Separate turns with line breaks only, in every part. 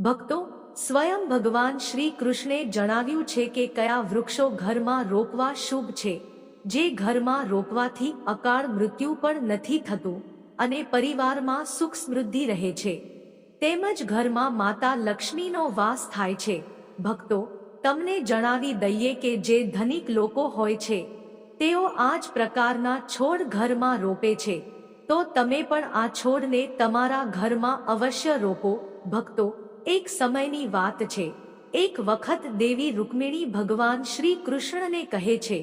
ભક્તો, સ્વયં ભગવાન શ્રી કૃષ્ણે જણાવ્યું છે કે કયા વૃક્ષો ઘરમાં રોપવા શુભ છે. જે ઘરમાં રોપવાથી અકાળ મૃત્યુ પણ નથી થતું અને પરિવારમાં સુખ સમૃદ્ધિ રહે છે. તેમજ ઘરમાં માતા લક્ષ્મીનો વાસ થાય છે. ભક્તો, તમને જણાવી દઈએ કે જે ધનિક લોકો હોય છે, તેઓ આ જ પ્રકારના છોડ ઘરમાં રોપે છે. તો તમે પણ આ છોડને તમારા ઘરમાં અવશ્ય રોપો. ભક્તો એક સમયની વાત છે. એક વખત દેવી રૂકમિણી ભગવાન શ્રી કૃષ્ણને કહે છે,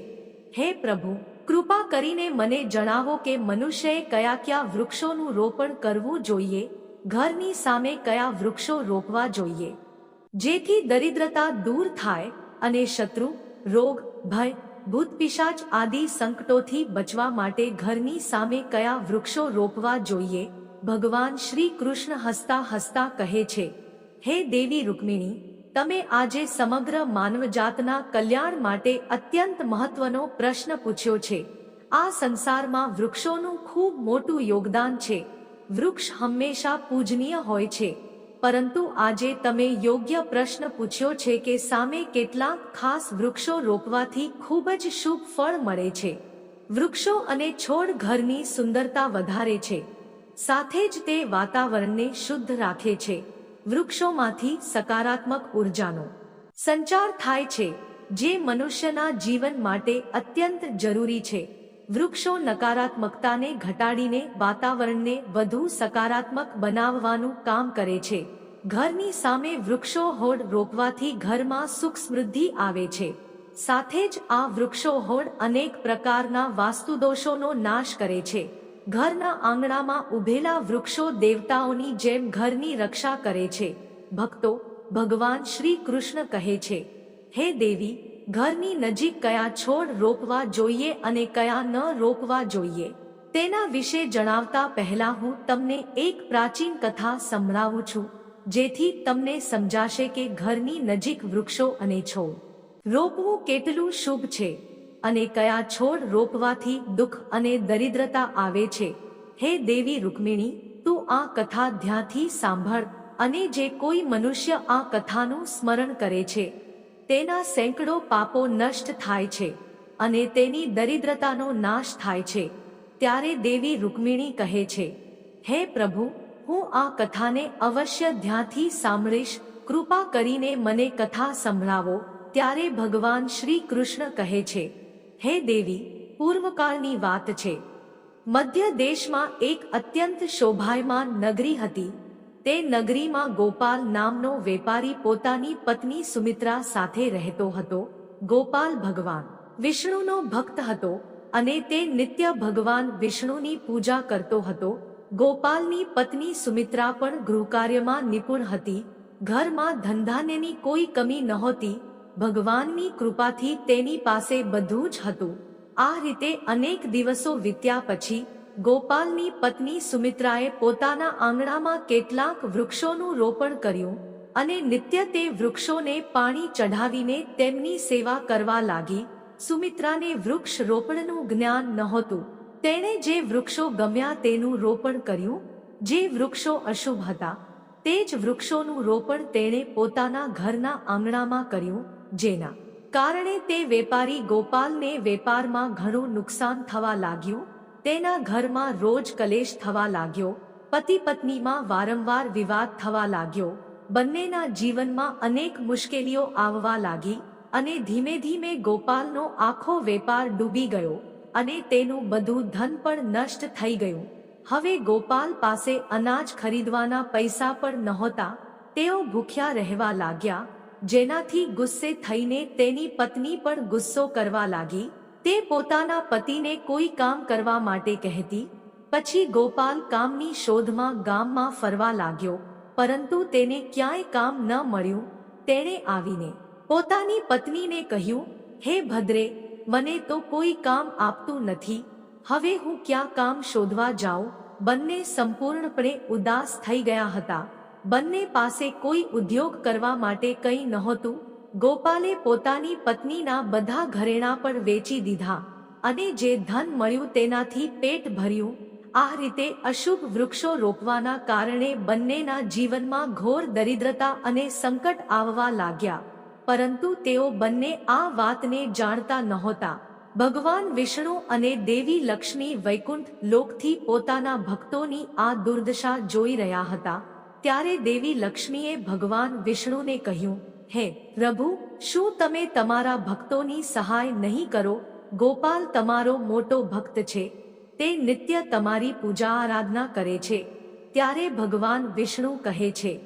હે પ્રભુ, કૃપા કરીને મને જણાવો કે મનુષ્યએ કયા કયા વૃક્ષોનું રોપણ કરવું જોઈએ? ઘરની સામે કયા વૃક્ષો રોપવા જોઈએ? જેથી દરિદ્રતા દૂર થાય અને શત્રુ, રોગ, ભય, ભૂતપિશાચ આદિ સંકટોથી બચવા માટે ઘરની સામે કયા વૃક્ષો રોપવા જોઈએ? ભગવાન શ્રી કૃષ્ણ હસતા હસતા કહે છે હે દેવી રૂકમિણી, તમે આજે સમગ્ર માનવજાતના કલ્યાણ માટે અત્યંત મહત્વનો પ્રશ્ન પૂછ્યો છે. આ સંસારમાં વૃક્ષોનું ખૂબ મોટું યોગદાન છે. વૃક્ષ હંમેશા પૂજનીય હોય છે. પરંતુ આજે તમે યોગ્ય પ્રશ્ન પૂછ્યો છે કે સામે કેટલાક ખાસ વૃક્ષો રોપવાથી ખૂબ જ શુભ ફળ મળે છે. વૃક્ષો અને છોડ ઘરની સુંદરતા વધારે છે. સાથે જ તે વાતાવરણને શુદ્ધ રાખે છે. વૃક્ષોમાંથી સકારાત્મક ઉર્જાનો સંચાર થાય છે, જે મનુષ્યના જીવન માટે અત્યંત જરૂરી છે. વૃક્ષો નકારાત્મકતાને ઘટાડીને વાતાવરણને વધુ સકારાત્મક બનાવવાનું કામ કરે છે. ઘરની સામે વૃક્ષો હોડ રોપવાથી ઘરમાં સુખ સમૃદ્ધિ આવે છે. સાથે જ આ વૃક્ષો હોડ અનેક પ્રકારના વાસ્તુદોષોનો નાશ કરે છે. ઘરના આંગણામાં ઉભેલા વૃક્ષો દેવતાઓની જેમ ઘરની રક્ષા કરે છે. ભક્તો ભગવાન શ્રી કૃષ્ણ કહે છે, હે દેવી, ઘરની નજીક કયા છોડ રોપવા જોઈએ અને કયા ન રોપવા જોઈએ? તેના વિશે જણાવતા પહેલા હું તમને એક પ્રાચીન કથા સંભળાવું છું, જેથી તમને સમજાશે કે ઘરની નજીક વૃક્ષો અને છોડ રોપવું કેટલું શુભ છે. અને કયા છોડ રોપવાથી દુઃખ અને દરિદ્રતા આવે છે. હે દેવી રૂકમિણી, તું આ કથા ધ્યાથી સાંભળ અને જે કોઈ મનુષ્ય આ કથાનું સ્મરણ કરે છે, તેના સેંકડો પાપો નષ્ટ થાય છે અને તેની દરિદ્રતાનો નાશ થાય છે. ત્યારે દેવી રૂકમિણી કહે છે, હે પ્રભુ, હું આ કથાને અવશ્ય ધ્યાથી સાંભળીશ. કૃપા કરીને મને કથા સંભળાવો. ત્યારે ભગવાન શ્રી કૃષ્ણ કહે છે હે દેવી, પૂર્વકાળની વાત છે. મધ્ય દેશમાં એક અત્યંત શોભાયમાન નગરી હતી. તે નગરીમાં ગોપાલ નામનો વેપારી પોતાની પત્ની સુમિત્રા સાથે રહેતો હતો, ગોપાલ ભગવાન. વિષ્ણુનો ભક્ત હતો અને તે નિત્ય ભગવાન વિષ્ણુની પૂજા કરતો હતો. ગોપાલની પત્ની સુમિત્રા પણ ગૃહકાર્યમાં નિપુણ હતી. ઘરમાં ધંધાનેની કોઈ કમી નહોતી ભગવાનની કૃપાથી તેની પાસે બધું જ હતું. આ રીતે અનેક દિવસો વીત્યા પછી, ગોપાલની પત્ની સુમિત્રાએ પોતાના આંગણામાં કેટલાક વૃક્ષોનું રોપણ કર્યું અને નિત્ય તે વૃક્ષોને પાણી ચઢાવીને તેમની સેવા કરવા લાગી. સુમિત્રાને વૃક્ષ રોપણનું જ્ઞાન નહોતું. તેણે જે વૃક્ષો ગમ્યા તેનું રોપણ કર્યું. જે વૃક્ષો અશુભ હતા, તે જ વૃક્ષોનું રોપણ તેણે પોતાના ઘરના આંગણામાં કર્યું. જેના કારણે તે વેપારી ગોપાલને વેપારમાં ઘણું નુકસાન થવા લાગ્યું, તેના ઘરમાં રોજ કલેશ થવા લાગ્યો પતિ પત્નીમાં વારંવાર વિવાદ થવા લાગ્યો, બંનેના જીવનમાં અનેક મુશ્કેલીઓ આવવા લાગી અને ધીમે ધીમે ગોપાલનો આખો વેપાર ડૂબી ગયો અને તેનું બધું ધન પણ નષ્ટ થઈ ગયું. હવે ગોપાલ પાસે અનાજ ખરીદવાના પૈસા પણ નહોતા, તેઓ ભૂખ્યા રહેવા લાગ્યા જેનાથી ગુસ્સે થઈને તેની પત્ની પણ ગુસ્સો કરવા લાગી. તે પોતાના પતિને કોઈ કામ કરવા માટે કહેતી. પછી ગોપાલ કામની શોધમાં ગામમાં ફરવા લાગ્યો. પરંતુ તેને ક્યાંય કામ ન મળ્યું. તેણે આવીને પોતાની પત્નીને કહ્યું, હે ભદ્રે, મને તો કોઈ કામ આપતું નથી. હવે હું ક્યાં કામ શોધવા જાઉં? બંને સંપૂર્ણપણે ઉદાસ થઈ ગયા હતા. બંને પાસે કોઈ ઉદ્યોગ કરવા માટે કંઈ નહોતું. ગોપાલે પોતાની પત્નીના બધા ઘરેણા પણ વેચી દીધા અને જે ધન મળ્યું તેનાથી પેટ ભર્યું. આ રીતે અશુભ વૃક્ષો રોપવાના કારણે બંનેના જીવનમાં ઘોર દરિદ્રતા અને સંકટ આવવા લાગ્યા. પરંતુ તેઓ બંને આ વાતને જાણતા નહોતા. ભગવાન વિષ્ણુ અને દેવી લક્ષ્મી વૈકુંઠ લોકથી પોતાના ભક્તોની આ દુર્દશા જોઈ રહ્યા હતા. ત્યારે દેવી લક્ષ્મીએ ભગવાન વિષ્ણુને કહ્યું, હે પ્રભુ, શું તમે તમારા ભક્તોની સહાય નહીં કરો? ગોપાલ તમારો મોટો ભક્ત છે. તે નિત્ય તમારી પૂજા આરાધના કરે છે. ત્યારે ભગવાન વિષ્ણુ કહે છે,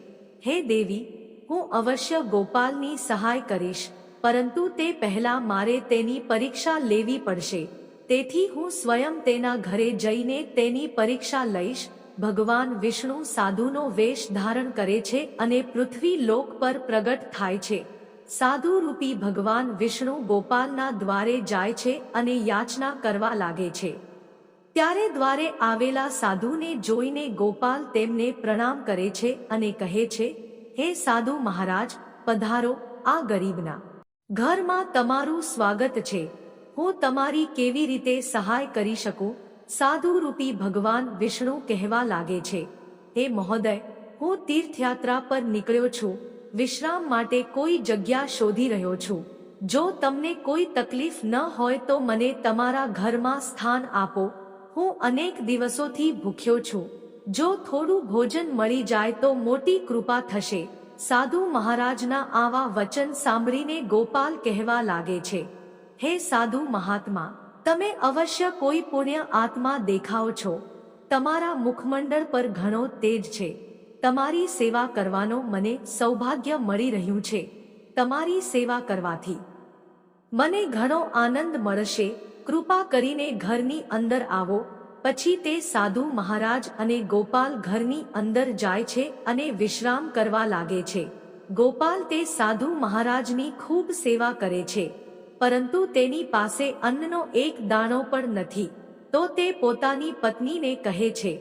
હે દેવી, હું અવશ્ય ગોપાલની સહાય કરીશ, પરંતુ તે પહેલા મારે તેની પરીક્ષા લેવી પડશે. તેથી હું સ્વયં તેના ઘરે જઈને તેની પરીક્ષા લઈશ ભગવાન વિષ્ણુ સાધુનો વેશ ધારણ કરે છે અને પૃથ્વી લોક પર પ્રગટ થાય છે. સાધુ રૂપી ભગવાન વિષ્ણુ ગોપાલના દ્વારે જાય છે અને યાચના કરવા લાગે છે. ત્યારે દ્વારે આવેલા સાધુને જોઈને ગોપાલ તેમને પ્રણામ કરે છે અને કહે છે, હે સાધુ મહારાજ, પધારો, આ ગરીબના. ઘરમાં તમારું સ્વાગત છે. હું તમારી કેવી રીતે સહાય કરી શકું? સાધુ રૂપી ભગવાન વિષ્ણુ કહેવા લાગે છે, હે મહોદય, હું તીર્થયાત્રા પર નીકળ્યો છું, વિશ્રામ માટે કોઈ જગ્યા શોધી રહ્યો છું. જો તમને કોઈ તકલીફ ન હોય તો મને તમારા ઘરમાં સ્થાન આપો. હું અનેક દિવસોથી ભૂખ્યો છું. જો થોડું ભોજન મળી જાય તો મોટી કૃપા થશે. સાધુ મહારાજના આવા વચન સાંભળીને ગોપાલ કહેવા લાગે છે, હે સાધુ મહાત્મા તમે અવશ્ય કોઈ પુણ્ય આત્મા દેખાઓ છો. તમારા મુખમંડળ પર ઘણો તેજ છે. તમારી સેવા કરવાનો મને સૌભાગ્ય મળી રહ્યું છે. તમારી સેવા કરવાથી મને ઘણો આનંદ મળશે. કૃપા કરીને ઘરની અંદર આવો. પછી તે સાધુ મહારાજ અને ગોપાલ ઘરની અંદર જાય છે અને વિશ્રામ કરવા લાગે છે. ગોપાલ તે સાધુ મહારાજની ખૂબ સેવા કરે છે. પરંતુ તેની પાસે અન્નનો એક દાણો પણ નથી. તો તે પોતાની પત્નીને કહે છે,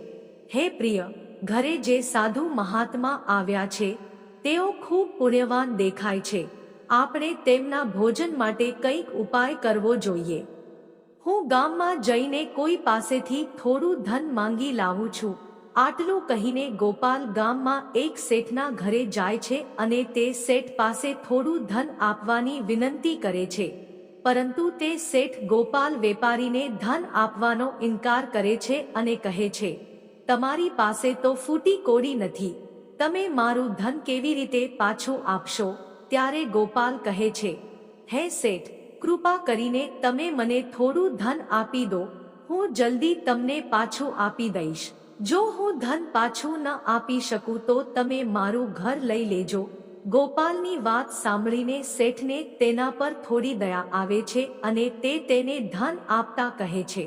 હે પ્રિય, ઘરે જે સાધુ મહાત્મા આવ્યા છે, તેઓ ખૂબ પુણ્યવાન દેખાય છે. આપણે તેમના ભોજન માટે કંઈક ઉપાય કરવો જોઈએ. હું ગામમાં જઈને કોઈ પાસેથી થોડું ધન માંગી લાવું છું. આટલું કહીને ગોપાલ ગામમાં એક શેઠના ઘરે જાય છે અને તે શેઠ પાસે થોડું ધન આપવાની વિનંતી કરે છે. પરંતુ તે શેઠ ગોપાલ વેપારીને ધન આપવાનો ઇનકાર કરે છે અને કહે છે, તમારી પાસે તો ફૂટી કોડી નથી. તમે મારું ધન કેવી રીતે પાછું આપશો? ત્યારે ગોપાલ કહે છે, હે શેઠ, કૃપા કરીને તમે મને થોડું ધન આપી દો. હું જલ્દી તમને પાછું આપી દઈશ. જો હું ધન પાછું ન આપી શકું તો તમે મારું ઘર લઈ લેજો. ગોપાલની વાત સાંભળીને શેઠને તેના પર થોડી દયા આવે છે અને તે તેને ધન આપતા કહે છે,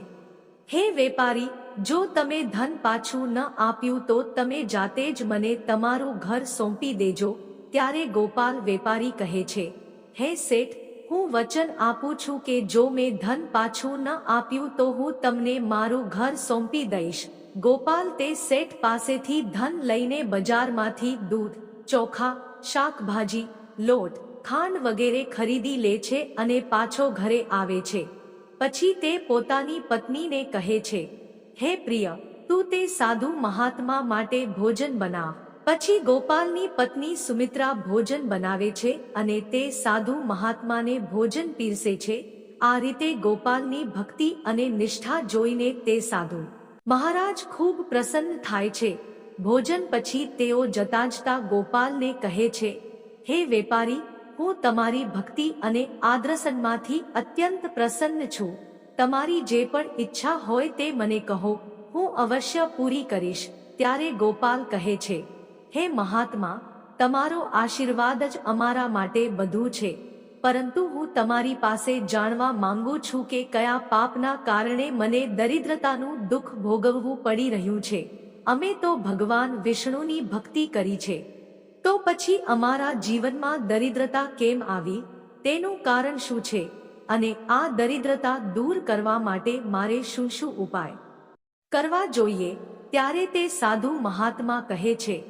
હે વેપારી, જો તમે ધન પાછું ન આપ્યું તો તમે જાતે જ મને તમારું ઘર સોંપી દેજો, ત્યારે ગોપાલ વેપારી કહે છે, હે શેઠ, હું વચન આપું છું કે જો મેં ધન પાછું ન આપ્યું તો હું તમને મારું ઘર સોંપી દઈશ. ગોપાલ તે શેઠ પાસેથી ધન લઈને બજારમાંથી દૂધ, ચોખા શાકભાજી, લોટ, ખાંડ વગેરે ખરીદી લે છે અને પાછો ઘરે આવે છે. પછી તે પોતાની પત્નીને કહે છે, હે પ્રિય, તું તે સાધુ મહાત્મા માટે ભોજન બનાવ. પછી ગોપાલની પત્ની સુમિત્રા ભોજન બનાવે છે અને તે સાધુ મહાત્માને ભોજન પીરસે છે. આ રીતે ગોપાલની ભક્તિ અને નિષ્ઠા જોઈને તે સાધુ મહારાજ ખૂબ પ્રસન્ન થાય છે. ભોજન પછી તેઓ જતા જતા ગોપાલને કહે છે, હે વેપારી, હું તમારી ભક્તિ અને આદ્રસનમાંથી અત્યંત પ્રસન્ન છું. તમારી જે પણ ઈચ્છા હોય તે મને કહો. હું અવશ્ય પૂરી કરીશ. ત્યારે ગોપાલ કહે છે, હે મહાત્મા, તમારો આશીર્વાદ જ અમારા માટે બધું છે. પરંતુ હું તમારી પાસે જાણવા માંગુ છું કે કયા પાપના કારણે મને દરિદ્રતાનું દુઃખ ભોગવવું પડી રહ્યું છે. અમે તો ભગવાન વિષ્ણુની ભક્તિ કરી છે. તો પછી અમારા જીવનમાં દરિદ્રતા કેમ આવી? તેનું કારણ શું છે? અને આ દરિદ્રતા દૂર કરવા માટે મારે શું શું ઉપાય? કરવા જોઈએ, ત્યારે તે સાધુ મહાત્મા કહે છે,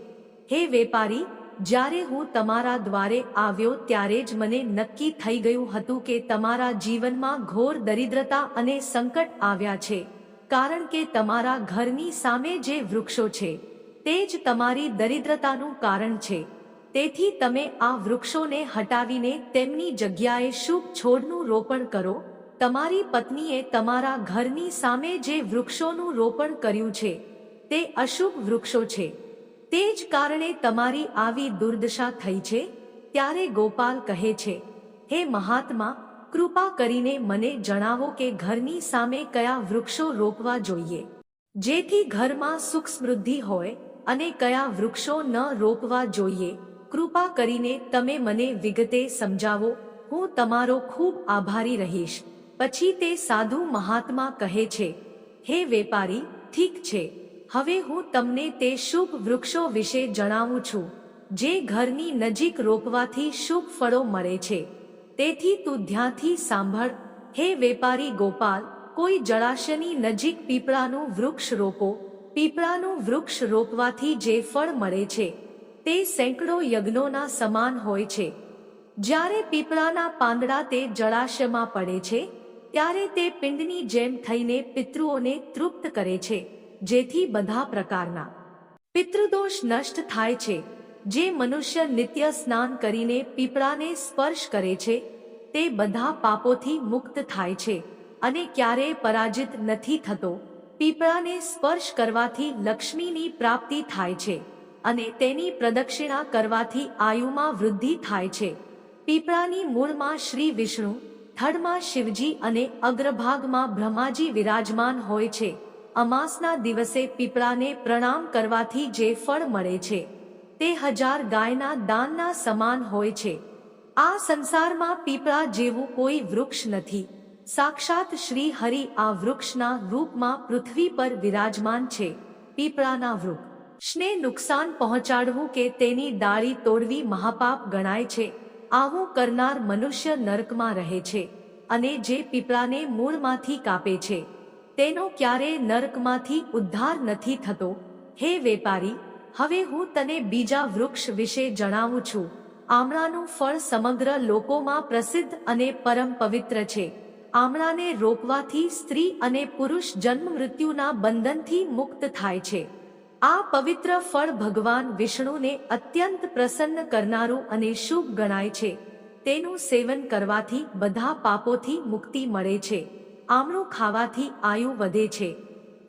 હે વેપારી, જ્યારે હું તમારા દ્વારે આવ્યો ત્યારે જ મને નક્કી થઈ ગયું હતું કે તમારા જીવનમાં ઘોર દરિદ્રતા અને સંકટ આવ્યા છે. કારણ કે તમારા ઘરની સામે જે વૃક્ષો છે, તે જ તમારી દરિદ્રતાનું કારણ છે. તેથી તમે આ વૃક્ષોને હટાવીને તેમની જગ્યાએ શુભ છોડનું રોપણ કરો. તમારી પત્નીએ તમારા ઘરની સામે જે વૃક્ષોનું રોપણ કર્યું છે, તે અશુભ વૃક્ષો છે. તે જ કારણે તમારી આવી દુર્દશા થઈ છે, ત્યારે ગોપાલ કહે છે, હે મહાત્મા કૃપા કરીને મને જણાવો કે ઘરની સામે કયા વૃક્ષો રોપવા જોઈએ? જેથી ઘરમાં સુખ સમૃદ્ધિ હોય અને કયા વૃક્ષો ન રોપવા જોઈએ? કૃપા કરીને તમે મને વિગતે સમજાવો. હું તમારો ખૂબ આભારી રહીશ. પછી તે સાધુ મહાત્મા કહે છે, હે વેપારી, ઠીક છે. હવે હું તમને તે શુભ વૃક્ષો વિશે જણાવું છું, જે ઘરની નજીક રોપવાથી શુભ ફળો મળે છે. તેથી તું ધ્યાંથી સાંભળ. હે વેપારી ગોપાલ, કોઈ જળાશયની નજીક પીપળાનું વૃક્ષ રોપો. પીપળાનું વૃક્ષ રોપવાથી જે ફળ મળે છે, તે સેંકડો યજ્ઞોના સમાન હોય છે. જ્યારે પીપળાના પાંદડા તે જળાશયમાં પડે છે, ત્યારે તે પિંડની જેમ થઈને પિતૃઓને તૃપ્ત કરે છે, જેથી બધા પ્રકારના પિતૃદોષ નષ્ટ થાય છે. જે મનુષ્ય નિત્ય સ્નાન કરીને પીપળાને સ્પર્શ કરે છે, તે બધા પાપોથી મુક્ત થાય છે અને ક્યારેય પરાજિત નથી થતો. પીપળાને સ્પર્શ કરવાથી લક્ષ્મીની પ્રાપ્તિ થાય છે અને તેની પ્રદક્ષિણા કરવાથી આયુમાં વૃદ્ધિ થાય છે. પીપળાની મૂળમાં શ્રી વિષ્ણુ, થડમાં શિવજી અને અગ્રભાગમાં બ્રહ્માજી વિરાજમાન હોય છે. અમાસના દિવસે પીપળાને પ્રણામ કરવાથી જે ફળ મળે છે. તે હજાર ગાયના દાનના સમાન હોય છે. આ સંસારમાં પીપળા જેવું કોઈ વૃક્ષ નથી. સાક્ષાત શ્રી હરિ આ વૃક્ષના રૂપમાં પૃથ્વી પર વિરાજમાન છે. પીપળાના વૃક્ષને નુકસાન પહોંચાડવું કે તેની ડાળી તોડવી મહાપાપ ગણાય છે. આવું કરનાર મનુષ્ય નરકમાં રહે છે અને જે પીપળાને મૂળમાંથી કાપે છે. તેનો ક્યારેય નરકમાંથી ઉદ્ધાર નથી થતો. હે વેપારી હવે હું તને બીજા વૃક્ષ વિશે જણાવું છું. આમળાનું ફળ સમગ્ર લોકોમાં પ્રસિદ્ધ અને પરમ પવિત્ર છે. આમળાને રોપવાથી સ્ત્રી અને પુરુષ જન્મ મૃત્યુના બંધનથી મુક્ત થાય છે. આ પવિત્ર ફળ ભગવાન વિષ્ણુને અત્યંત પ્રસન્ન કરનારું અને શુભ ગણાય છે. તેનું સેવન કરવાથી બધા પાપોથી મુક્તિ મળે છે. આમળું ખાવાથી આયુ વધે છે.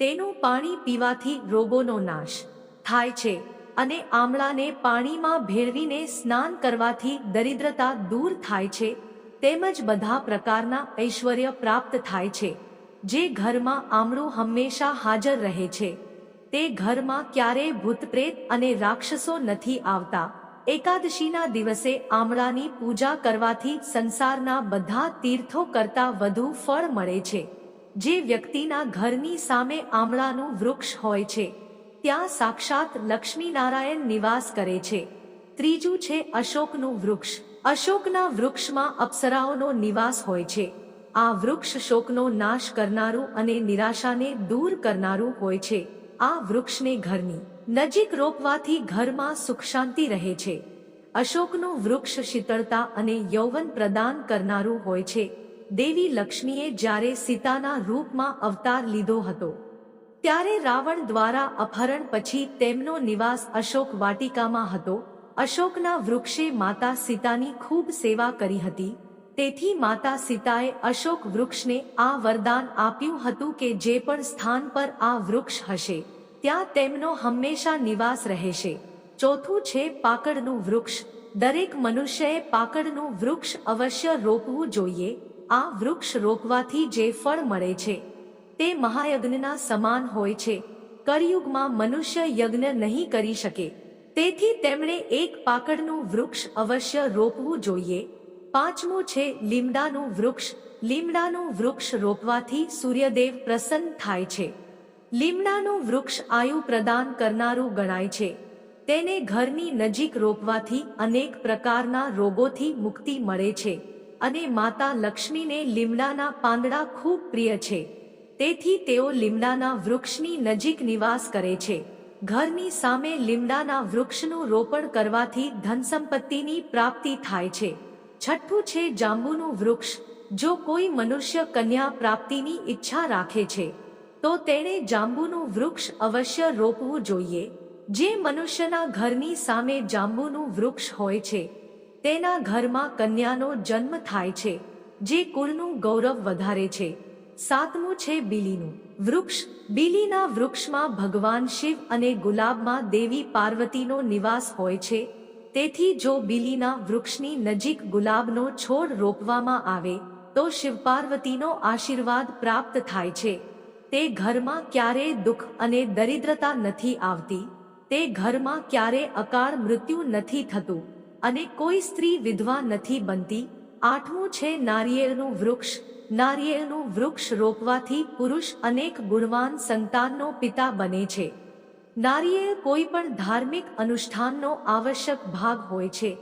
તેનું પાણી પીવાથી રોગોનો નાશ. થાય છે અને આમળાને પાણીમાં ભેળવીને સ્નાન કરવાથી દરિદ્રતા દૂર થાય છે, તેમજ બધા પ્રકારના ઐશ્વર્ય પ્રાપ્ત થાય છે. જે ઘરમાં આમળું હંમેશા હાજર રહે છે. તે ઘરમાં ક્યારેય ભૂતપ્રેત અને રાક્ષસો નથી આવતા. એકાદશીના દિવસે આમળાની પૂજા કરવાથી સંસારના બધા તીર્થો કરતા વધુ ફળ મળે છે. જે વ્યક્તિના ઘરની સામે આમળાનું વૃક્ષ હોય છે. ત્યાં સાક્ષાત લક્ષ્મીનારાયણ નિવાસ કરે છે. ત્રીજું છે અશોકનું વૃક્ષ. અશોકના વૃક્ષમાં અપ્સરાઓનો નિવાસ હોય છે. આ વૃક્ષ શોકનો નાશ કરનારું અને નિરાશાને દૂર કરનારું હોય છે. આ વૃક્ષને ઘરની નજીક રોપવાથી ઘરમાં સુખ શાંતિ રહે છે. અશોકનું વૃક્ષ શીતળતા અને યૌવન પ્રદાન કરનારું હોય છે. દેવી લક્ષ્મીએ જ્યારે સીતાના રૂપમાં અવતાર લીધો હતો ત્યારે રાવણ દ્વારા અપહરણ પછી તેમનો નિવાસ અશોક વાટિકામાં હતો. અશોકના વૃક્ષે માતા સીતાની ખૂબ સેવા કરી હતી. તેથી માતા સીતાએ અશોક વૃક્ષને આ વરદાન આપ્યું હતું કે જે પણ સ્થાન પર આ વૃક્ષ હશે, ત્યાં તેમનો હંમેશા નિવાસ રહેશે. ચોથું છે પાકડનું વૃક્ષ. દરેક મનુષ્યએ પાકડનું વૃક્ષ અવશ્ય રોપવું જોઈએ. આ વૃક્ષ રોપવાથી જે ફળ મળે છે તે મહાયજ્ઞના સમાન હોય છે. કળિયુગમાં મનુષ્ય યજ્ઞ નહીં કરી શકે. તેથી તેમણે એક પાકડનું વૃક્ષ અવશ્ય રોપવું જોઈએ. પાંચમું છે લીમડાનું વૃક્ષ. લીમડાનું વૃક્ષ રોપવાથી સૂર્યદેવ પ્રસન્ન થાય છે. લીમડાનું વૃક્ષ આયુ પ્રદાન કરનારું ગણાય છે. તેને ઘરની નજીક રોપવાથી અનેક પ્રકારના રોગોથી મુક્તિ મળે છે. અને માતા લક્ષ્મીને લીમડાના પાંદડા ખૂબ પ્રિય છે. તેથી તેઓ લીમડાના વૃક્ષની નજીક નિવાસ કરે છે. ઘરની સામે લીમડાના વૃક્ષનું રોપણ કરવાથી ધનસંપત્તિની પ્રાપ્તિ થાય છે. છઠ્ઠું છે જાંબુનું વૃક્ષ. જો કોઈ મનુષ્ય કન્યા પ્રાપ્તિની ઈચ્છા રાખે છે, તો તેણે જાંબુનું વૃક્ષ અવશ્ય રોપવું જોઈએ. જે મનુષ્યના ઘરની સામે જાંબુનું વૃક્ષ હોય છે, તેના ઘરમાં કન્યાનો જન્મ થાય છે, જે કુળનું ગૌરવ વધારે છે. સાતમું છે બીલીનું. વૃક્ષ, બીલીના વૃક્ષમાં ભગવાન શિવ અને ગુલાબમાં દેવી પાર્વતીનો નિવાસ હોય છે. તેથી જો બીલીના વૃક્ષની નજીક ગુલાબનો છોડ રોપવામાં આવે, તો શિવ પાર્વતીનો આશીર્વાદ પ્રાપ્ત થાય છે. તે ઘરમાં ક્યારેય દુઃખ અને દરિદ્રતા નથી આવતી. તે ઘરમાં ક્યારે અકાળ મૃત્યુ નથી થતું અને કોઈ સ્ત્રી વિધવા નથી બનતી. આઠમું છે નારિયેળનું વૃક્ષ નારિયેળનું વૃક્ષ રોપવાથી પુરુષ અનેક ગુણવાન સંતાનનો પિતા બને છે. નારિયેળ કોઈ પણ ધાર્મિક અનુષ્ઠાનનો આવશ્યક ભાગ હોય છે.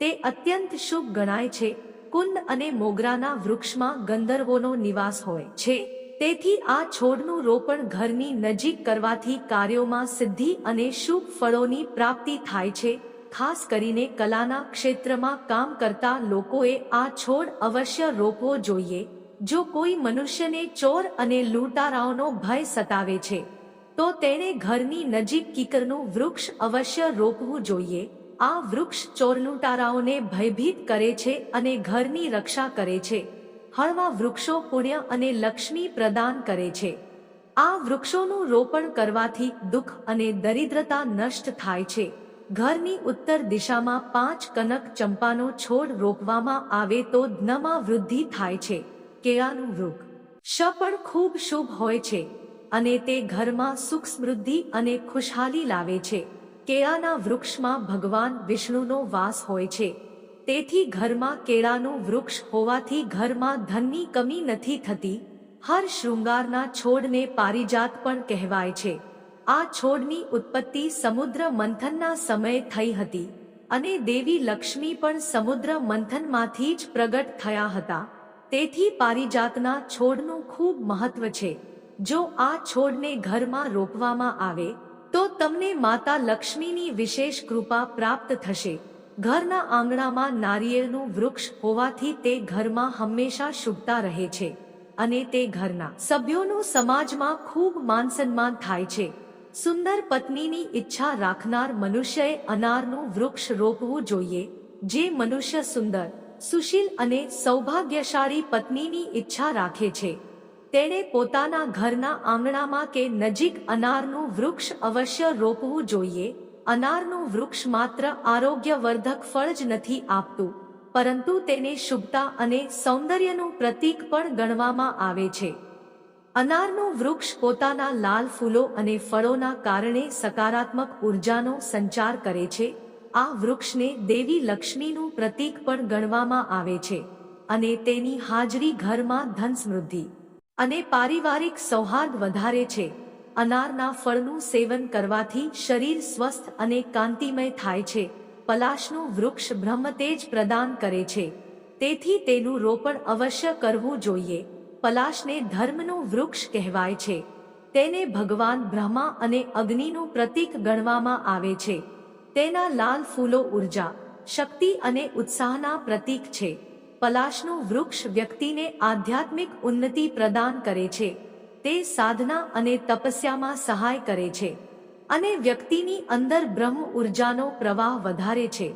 તે અત્યંત શુભ ગણાય છે. કુંદ અને મોગરાના વૃક્ષમાં ગંધર્વોનો નિવાસ હોય છે. તેથી આ છોડનું રોપણ ઘરની નજીક કરવાથી કાર્યોમાં સિદ્ધિ અને શુભ ફળોની પ્રાપ્તિ થાય છે. ખાસ કરીને કલાના ક્ષેત્રમાં કામ કરતા લોકોએ આ છોડ અવશ્ય રોપવો જોઈએ. જો કોઈ મનુષ્યને ચોર અને લૂંટારાઓનો ભય સતાવે છે, તો તેણે ઘરની નજીક કીકરનું વૃક્ષ અવશ્ય રોપવું જોઈએ. આ વૃક્ષ ચોર લૂંટારાઓને ભયભીત કરે છે અને ઘરની રક્ષા કરે છે. હળવા વૃક્ષો પુણ્ય અને લક્ષ્મી પ્રદાન કરે છે. આ વૃક્ષોનું રોપણ કરવાથી દુઃખ અને દરિદ્રતા નષ્ટ થાય છે. ઘરની ઉત્તર દિશામાં પાંચ કનક ચંપાનો છોડ રોપવામાં આવે તો ધનમાં વૃદ્ધિ થાય છે, કેળાનું વૃક્ષ. પણ ખૂબ શુભ હોય છે અને તે ઘરમાં સુખ સમૃદ્ધિ અને ખુશહાલી લાવે છે. કેળાના વૃક્ષમાં ભગવાન વિષ્ણુનો વાસ હોય છે. તેથી ઘરમાં કેળાનું વૃક્ષ હોવાથી ઘરમાં ધનની કમી નથી થતી. હર શૃંગારના છોડને પારિજાત પણ કહેવાય છે. આ છોડની ઉત્પત્તિ સમુદ્ર મંથનના સમયે થઈ હતી અને દેવી લક્ષ્મી પણ સમુદ્ર મંથનમાંથી જ પ્રગટ થયા હતા. તેથી પારિજાતના છોડનું ખૂબ મહત્વ છે. જો આ છોડને ઘરમાં રોપવામાં આવે, તો તમને માતા લક્ષ્મીની વિશેષ કૃપા પ્રાપ્ત થશે. ઘરના આંગણામાં નારિયેળનું વૃક્ષ હોવાથી તે ઘરમાં હંમેશા શુભતા રહે છે અને તે ઘરના સભ્યોનું સમાજમાં ખૂબ માન સન્માન થાય છે. સુંદર પત્નીની ઈચ્છા રાખનાર મનુષ્યએ અનારનું વૃક્ષ રોપવું જોઈએ, જે મનુષ્ય સુંદર, સુશીલ અને સૌભાગ્યશાળી પત્નીની ઈચ્છા રાખે છે. તેણે પોતાના ઘરના આંગણામાં કે નજીક અનારનું વૃક્ષ અવશ્ય રોપવું જોઈએ. અનારનું વૃક્ષ માત્ર આરોગ્યવર્ધક ફળ જ નથી આપતું, પરંતુ તેને શુભતા અને સૌંદર્યનું પ્રતીક પણ ગણવામાં આવે છે. અનારનું વૃક્ષ પોતાના લાલ ફૂલો અને ફળોના કારણે સકારાત્મક ઉર્જાનો સંચાર કરે છે. આ વૃક્ષને દેવી લક્ષ્મીનું પ્રતીક પણ ગણવામાં આવે છે અને તેની હાજરી ઘરમાં ધન સમૃદ્ધિ અને પારિવારિક સૌહાર્દ વધારે છે. અનારના ફળનું સેવન કરવાથી શરીર સ્વસ્થ અને કાંતિમય થાય છે. પલાશનું વૃક્ષ બ્રહ્મતેજ પ્રદાન કરે છે. તેથી તેનું રોપણ અવશ્ય કરવું જોઈએ. પલાશને ધર્મનું વૃક્ષ કહેવાય છે. તેને ભગવાન બ્રહ્મા અને અગ્નિનું પ્રતીક ગણવામાં આવે છે. તેના લાલ ફૂલો ઊર્જા, શક્તિ અને ઉત્સાહના પ્રતીક છે. પલાશનું વૃક્ષ વ્યક્તિને આધ્યાત્મિક ઉન્નતિ પ્રદાન કરે છે. તે સાધના અને તપસ્યામાં સહાય કરે છે. અને વ્યક્તિની અંદર બ્રહ્મ ઉર્જાનો પ્રવાહ વધારે છે.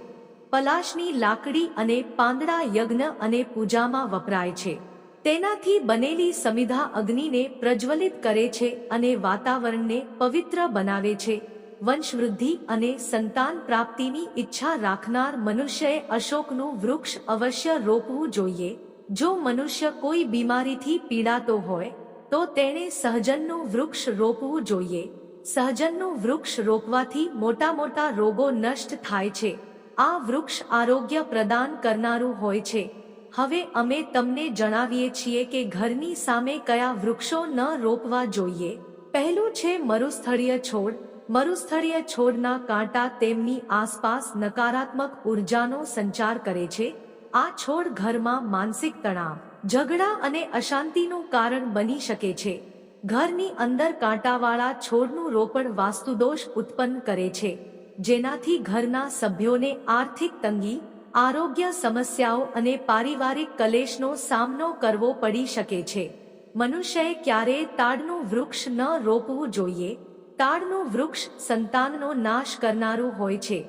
પલાશની લાકડી અને પાંદડા યજ્ઞ અને પૂજામાં વપરાય છે. તેનાથી બનેલી સમિધા અગ્નિને પ્રજ્વલિત કરે છે અને વાતાવરણને પવિત્ર બનાવે છે. વંશવૃદ્ધિ અને સંતાન પ્રાપ્તિની ઈચ્છા રાખનાર મનુષ્યએ અશોકનું વૃક્ષ અવશ્ય રોપવું જોઈએ. જો મનુષ્ય કોઈ બીમારીથી પીડાતો હોય, તો તેણે સહજનનું વૃક્ષ રોપવું જોઈએ. સહજનનું વૃક્ષ રોપવાથી મોટા મોટા રોગો નષ્ટ થાય છે. આ વૃક્ષ આરોગ્ય પ્રદાન કરનારું હોય છે. હવે અમે તમને જણાવીએ છીએ કે ઘરની સામે કયા વૃક્ષો ન રોપવા જોઈએ. પહેલું છે મરુસ્થળીય છોડ. મરુસ્થળીય છોડના કાંટા તેમની આસપાસ નકારાત્મક ઉર્જાનો સંચાર કરે છે. આ છોડ ઘરમાં માનસિક તણાવ, ઝઘડા અને અશાંતિનું કારણ બની શકે છે. ઘરની અંદર કાંટાવાળા છોડનું રોપણ વાસ્તુદોષ ઉત્પન્ન કરે છે. જેનાથી ઘરના સભ્યોને આર્થિક તંગી આરોગ્ય સમસ્યાઓ અને પારિવારિક કલેશનો સામનો કરવો પડી શકે છે. મનુષ્યએ ક્યારેય તાડનું વૃક્ષ ન રોપવું જોઈએ. તાડનું વૃક્ષ સંતાનનો નાશ કરનારું હોય છે.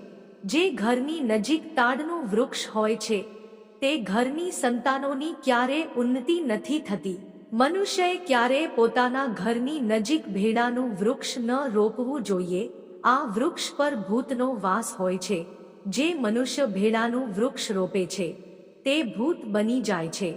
જે ઘરની નજીક તાડનું વૃક્ષ હોય છે, તે ઘરની સંતાનોની ક્યારેય ઉન્નતિ નથી થતી. મનુષ્યએ ક્યારેય પોતાના ઘરની નજીક ભેડાનું વૃક્ષ ન રોપવું જોઈએ. આ વૃક્ષ પર ભૂતનો વાસ હોય છે. જે મનુષ્ય ભેડાનું વૃક્ષ રોપે છે, તે ભૂત બની જાય છે,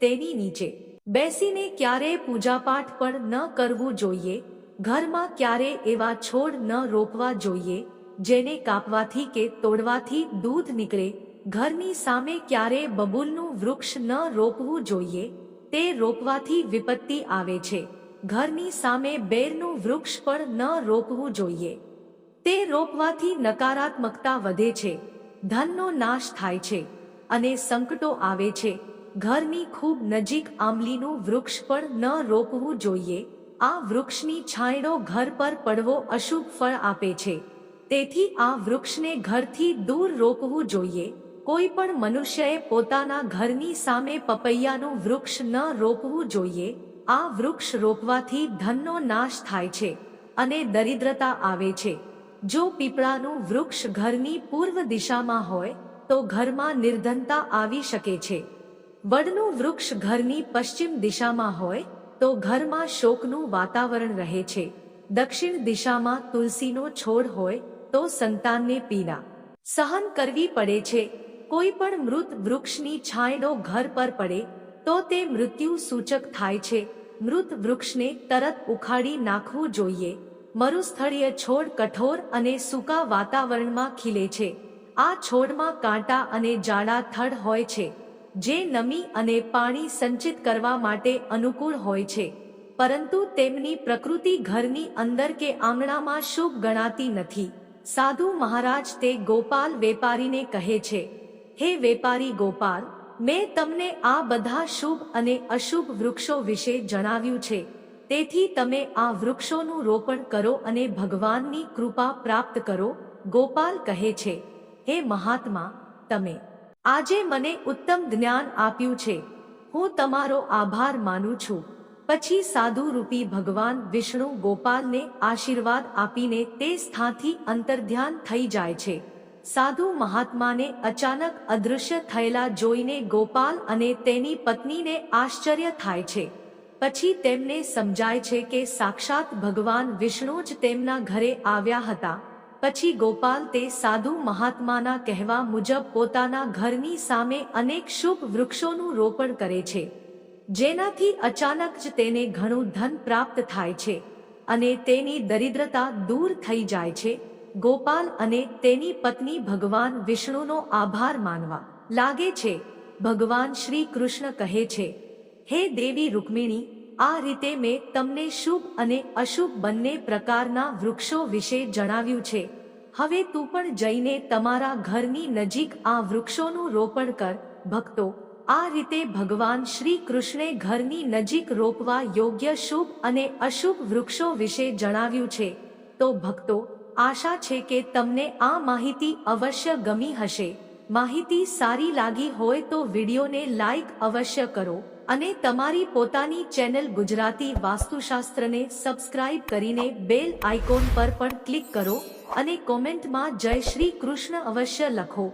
તેની નીચે. બેસીને ક્યારે પૂજાપાઠ પણ ન કરવું જોઈએ, ઘરમાં ક્યારે એવા છોડ ન રોપવા જોઈએ, જેને કાપવાથી કે તોડવાથી દૂધ નીકળે, ઘરની સામે ક્યારે બબૂલનું વૃક્ષ ન રોપવું જોઈએ, તે રોપવાથી વિપત્તિ આવે છે. ઘરની સામે બેરનું વૃક્ષ પણ ન રોપવું જોઈએ. તે રોપવાથી નકારાત્મકતા વધે છે, ધનનો નાશ થાય છે અને સંકટો આવે છે. ઘરની ખૂબ નજીક આંબલીનું વૃક્ષ પણ ન રોપવું જોઈએ. આ વૃક્ષની છાંયડો ઘર પર પડવો અશુભ ફળ આપે છે. તેથી આ વૃક્ષને ઘરથી દૂર રોપવું જોઈએ. કોઈ પણ મનુષ્યએ પોતાના ઘરની સામે પપૈયાનું વૃક્ષ ન રોપવું જોઈએ. આ વૃક્ષ રોપવાથી ધનનો નાશ થાય છે અને દરિદ્રતા આવે છે. જો પીપળાનું વૃક્ષ ઘરની પૂર્વ દિશામાં હોય, તો ઘરમાં નિર્ધનતા આવી શકે છે. વડનું વૃક્ષ ઘરની પશ્ચિમ દિશામાં હોય, તો ઘરમાં શોકનું વાતાવરણ રહે છે. દક્ષિણ દિશામાં તુલસીનો છોડ હોય, તો સંતાનને પીડા સહન કરવી પડે છે. કોઈ પણ મૃત વૃક્ષની છાંયડો ઘર પર પડે, તો તે મૃત્યુ સૂચક થાય છે. મૃત વૃક્ષને તરત ઉખાડી નાખવું જોઈએ. મરુસ્થળીય છોડ કઠોર અને સૂકા વાતાવરણમાં ખીલે છે. આ છોડમાં કાંટા અને જાડા થડ હોય છે, જે નમી અને પાણી સંચિત કરવા માટે અનુકૂળ હોય છે. પરંતુ તેમની પ્રકૃતિ ઘરની અંદર કે આંગણામાં શુભ ગણાતી નથી. સાધુ મહારાજ તે ગોપાલ વેપારીને કહે છે, હે વેપારી ગોપાલ, મેં તમને આ બધા શુભ અને અશુભ વૃક્ષો વિશે જણાવ્યું છે. તેથી તમે આ વૃક્ષોનું રોપણ કરો અને ભગવાનની કૃપા પ્રાપ્ત કરો, ગોપાલ કહે છે. હે મહાત્મા, તમે આજે મને ઉત્તમ જ્ઞાન આપ્યું છે. હું તમારો આભાર માનું છું. પછી સાધુ રૂપી ભગવાન વિષ્ણુ ગોપાલને આશીર્વાદ આપીને તે સ્થાનથી અંતર્ધ્યાન થઈ જાય છે. સાધુ મહાત્માને અચાનક અદૃશ્ય થયેલા જોઈને ગોપાલ અને તેની પત્નીને આશ્ચર્ય થાય છે. પછી તેમને સમજાય છે કે સાક્ષાત ભગવાન વિષ્ણુ જ તેમના ઘરે આવ્યા હતા. પછી ગોપાલ તે સાધુ મહાત્માના કહેવા મુજબ પોતાના ઘરની સામે અનેક શુભ વૃક્ષોનું રોપણ કરે છે. જેનાથી અચાનક જ તેને ઘણું ધન પ્રાપ્ત થાય છે અને તેની દરિદ્રતા દૂર થઈ જાય છે. ગોપાલ અને તેની પત્ની ભગવાન વિષ્ણુનો આભાર માનવા લાગે છે. ભગવાન શ્રી કૃષ્ણ કહે છે હે દેવી રૂકમિણી, આ રીતે મેં તમને શુભ અને અશુભ બંને પ્રકારના વૃક્ષો વિશે જણાવ્યું છે. હવે તું પણ જઈને તમારા ઘરની નજીક આ વૃક્ષોનું રોપણ કર, ભક્તો. આ રીતે ભગવાન શ્રી કૃષ્ણે ઘરની નજીક રોપવા યોગ્ય શુભ અને અશુભ વૃક્ષો વિશે જણાવ્યું છે. તો ભક્તો, આશા છે કે તમને આ માહિતી અવશ્ય ગમી હશે. માહિતી સારી લાગી હોય તો વિડીયોને લાઈક અવશ્ય કરો. અને તમારી પોતાની ચેનલ ગુજરાતી વાસ્તુશાસ્ત્રને સબસ્ક્રાઇબ કરીને બેલ આઇકોન પર પણ ક્લિક કરો અને કોમેન્ટમાં જય શ્રી કૃષ્ણ અવશ્ય લખો.